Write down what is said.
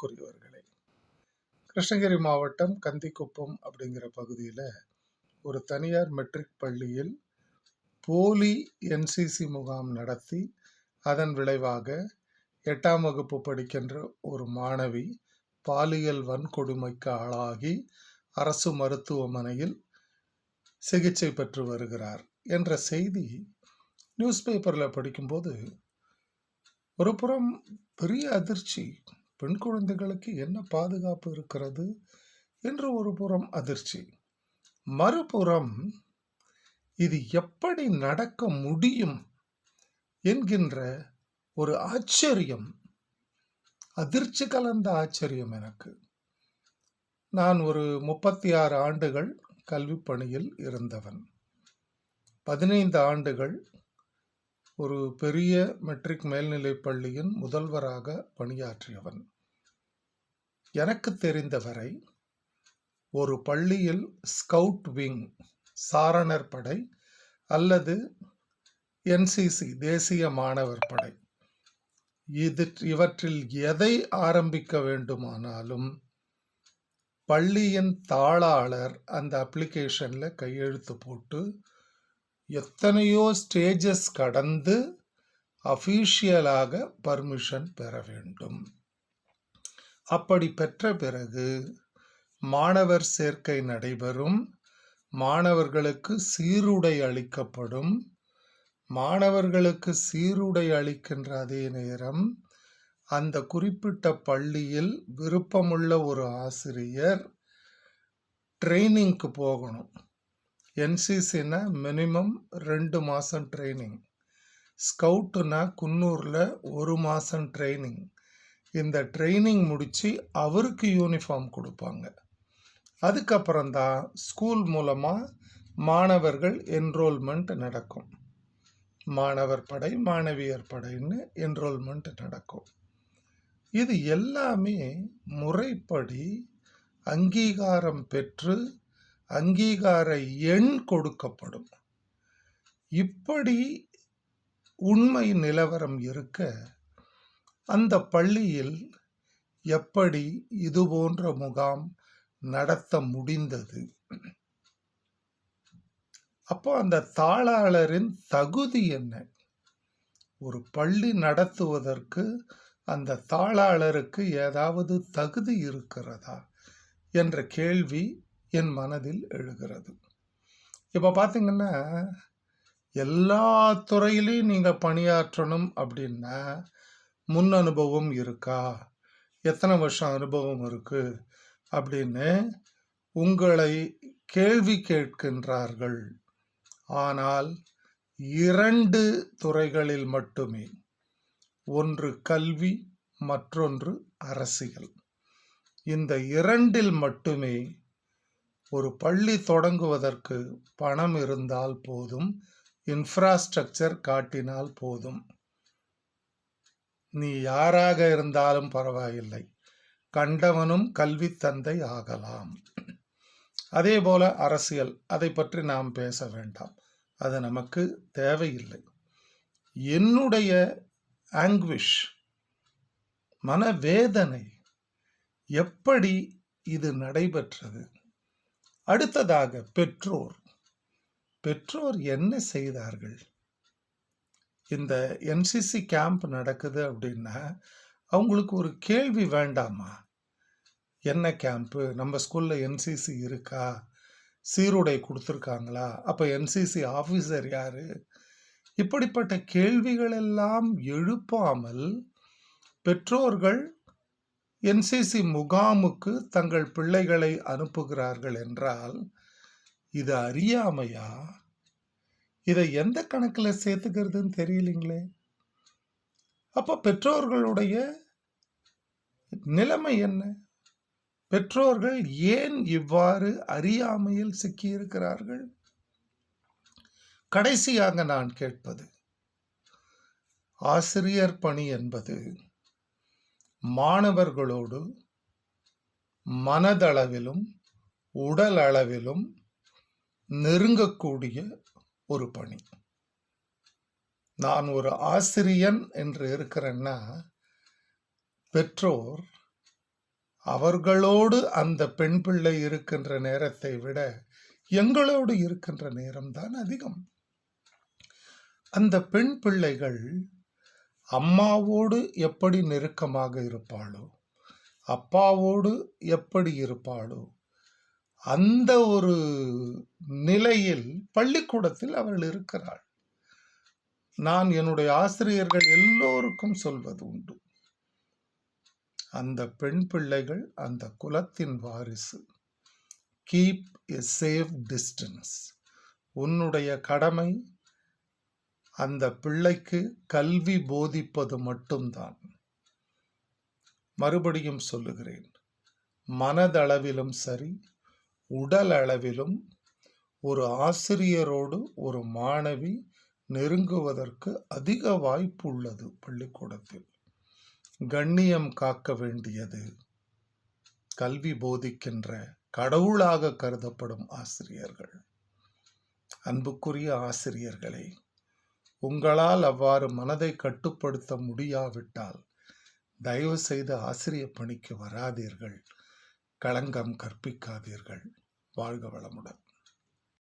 அன்புக்குரியவர்களே கிருஷ்ணகிரி மாவட்டம் கந்திக்குப்பம் அப்படிங்கிற பகுதியில் ஒரு தனியார் மெட்ரிக் பள்ளியில் போலி என்சிசி முகாம் நடத்தி அதன் விளைவாக எட்டாம் வகுப்பு படிக்கின்ற ஒரு மாணவி பாலியல் வன்கொடுமைக்கு ஆளாகி அரசு மருத்துவமனையில் சிகிச்சை பெற்று வருகிறார் என்ற செய்தி நியூஸ் பேப்பரில் படிக்கும்போது ஒரு புறம் பெரிய அதிர்ச்சி. பெண் குழந்தைகளுக்கு என்ன பாதுகாப்பு இருக்கிறது என்று ஒரு புறம் அதிர்ச்சி. மறுபுறம் இது எப்படி நடக்க முடியும் என்கின்ற ஒரு ஆச்சரியம். அதிர்ச்சி கலந்த ஆச்சரியம் எனக்கு. நான் ஒரு முப்பத்தி ஆறு ஆண்டுகள் கல்வி பணியில் இருந்தவன். பதினைந்து ஆண்டுகள் ஒரு பெரிய மெட்ரிக் மேல்நிலைப் பள்ளியின் முதல்வராக பணியாற்றியவன். எனக்கு தெரிந்தவரை ஒரு பள்ளியில் ஸ்கவுட் விங் சாரணர் படை அல்லது என்சிசி தேசிய மாணவர் படை. இது இவற்றில் எதை ஆரம்பிக்க வேண்டுமானாலும் பள்ளியின் தாளாளர் அந்த அப்ளிகேஷனில் கையெழுத்து போட்டு எத்தனையோ ஸ்டேஜஸ் கடந்து அஃபீஷியலாக பர்மிஷன் பெற வேண்டும். அப்படி பெற்ற பிறகு மாணவர் சேர்க்கை நடைபெறும். மாணவர்களுக்கு சீருடை அளிக்கப்படும். மாணவர்களுக்கு சீருடை அளிக்கின்ற அதே நேரம் அந்த குறிப்பிட்ட பள்ளியில் விருப்பமுள்ள ஒரு ஆசிரியர் ட்ரைனிங்க்கு போகணும். என்சிசினா மினிமம் ரெண்டு மாதம் ட்ரைனிங் ஸ்கவுட்டுனா குன்னூரில் ஒரு மாதம் ட்ரைனிங் இந்த ட்ரைனிங் முடித்து அவருக்கு யூனிஃபார்ம் கொடுப்பாங்க. அதுக்கப்புறம்தான் ஸ்கூல் மூலமாக மாணவர்கள் என்ரோல்மெண்ட் நடக்கும். மாணவர் படை மாணவியர் படைன்னு என்ரோல்மெண்ட் நடக்கும். இது எல்லாமே முறைப்படி அங்கீகாரம் பெற்று அங்கீகார எண் கொடுக்கப்படும். இப்படி உண்மை நிலவரம் இருக்க அந்த பள்ளியில் எப்படி இது போன்ற முகாம் நடத்த முடிந்தது? அப்போ அந்த தாளாளரின் தகுதி என்ன? ஒரு பள்ளி நடத்துவதற்கு அந்த தாளாளருக்கு ஏதாவது தகுதி இருக்கிறதா? என்ற கேள்வி என் மனதில் எழுகிறது. இப்போ பார்த்தீங்கன்னா எல்லா துறையிலையும் நீங்கள் பணியாற்றணும் அப்படின்னா முன் அனுபவம் இருக்கா? எத்தனை வருஷம் அனுபவம் இருக்குது அப்படின்னு உங்களை கேள்வி கேட்கின்றார்கள். ஆனால் இரண்டு துறைகளில் மட்டுமே. ஒன்று கல்வி மற்றொன்று அரசியல். இந்த இரண்டில் மட்டுமே ஒரு பள்ளி தொடங்குவதற்கு பணம் இருந்தால் போதும் இன்ஃப்ராஸ்ட்ரக்சர் காட்டினால் போதும். நீ யாராக இருந்தாலும் பரவாயில்லை. கண்டவனும் கல்வி தந்தை ஆகலாம். அதே போல அரசியல் அதை பற்றி நாம் பேச வேண்டாம். அது நமக்கு தேவையில்லை. என்னுடைய ஆங்குவிஷ் மனவேதனை எப்படி இது நடைபெற்றது? அடுத்ததாக பெற்றோர். பெற்றோர் என்ன செய்தார்கள்? இந்த என்சிசி கேம்ப் நடக்குது அப்படின்னா அவங்களுக்கு ஒரு கேள்வி வேண்டாமா? என்ன கேம்ப்பு நம்ம ஸ்கூலில் என்சிசி இருக்கா? சீருடை கொடுத்துருக்காங்களா? அப்போ என்சிசி ஆஃபீஸர் யார்? இப்படிப்பட்ட கேள்விகளெல்லாம் எழுப்பாமல் பெற்றோர்கள் என்சிசி முகாமுக்கு தங்கள் பிள்ளைகளை அனுப்புகிறார்கள் என்றால் இது அறியாமையா? இதை எந்த கணக்கில் சேர்த்துக்கிறதுன்னு தெரியலீங்களே. அப்போ பெற்றோர்களுடைய நிலைமை என்ன? பெற்றோர்கள் ஏன் இவ்வாறு அறியாமையில் சிக்கியிருக்கிறார்கள்? கடைசியாக நான் கேட்பது ஆசிரியர் பணி என்பது மாணவர்களோடு மனதளவிலும் உடல் அளவிலும் நெருங்கக்கூடிய ஒரு பணி. நான் ஒரு ஆசிரியன் என்று இருக்கிறேன்னா பெற்றோர் அவர்களோடு அந்த பெண் பிள்ளை இருக்கின்ற நேரத்தை விட எங்களோடு இருக்கின்ற நேரம்தான் அதிகம். அந்த பெண் பிள்ளைகள் அம்மாவோடு எப்படி நெருக்கமாக இருப்பாளோ அப்பாவோடு எப்படி இருப்பாளோ அந்த ஒரு நிலையில் பள்ளிக்கூடத்தில் அவள் இருக்கிறாள். நான் என்னுடைய ஆசிரியர்கள் எல்லோருக்கும் சொல்வது உண்டு. அந்த பெண் பிள்ளைகள் அந்த குலத்தின் வாரிசு. கீப் எ சேஃப் டிஸ்டன்ஸ் உன்னுடைய கடமை அந்த பிள்ளைக்கு கல்வி போதிப்பது மட்டும்தான். மறுபடியும் சொல்லுகிறேன். மனதளவிலும் சரி உடல் அளவிலும் ஒரு ஆசிரியரோடு ஒரு மாணவி நெருங்குவதற்கு அதிக வாய்ப்பு உள்ளது பள்ளிக்கூடத்தில். கண்ணியம் காக்க வேண்டியது கல்வி போதிக்கின்ற கடவுளாக கருதப்படும் ஆசிரியர்கள். அன்புக்குரிய ஆசிரியர்களே உங்களால் அவ்வாறு மனதை கட்டுப்படுத்த முடியாவிட்டால் தயவு செய்து ஆசிரியர் பணிக்கு வராதீர்கள். களங்கம் கற்பிக்காதீர்கள். வாழ்க வளமுடன்.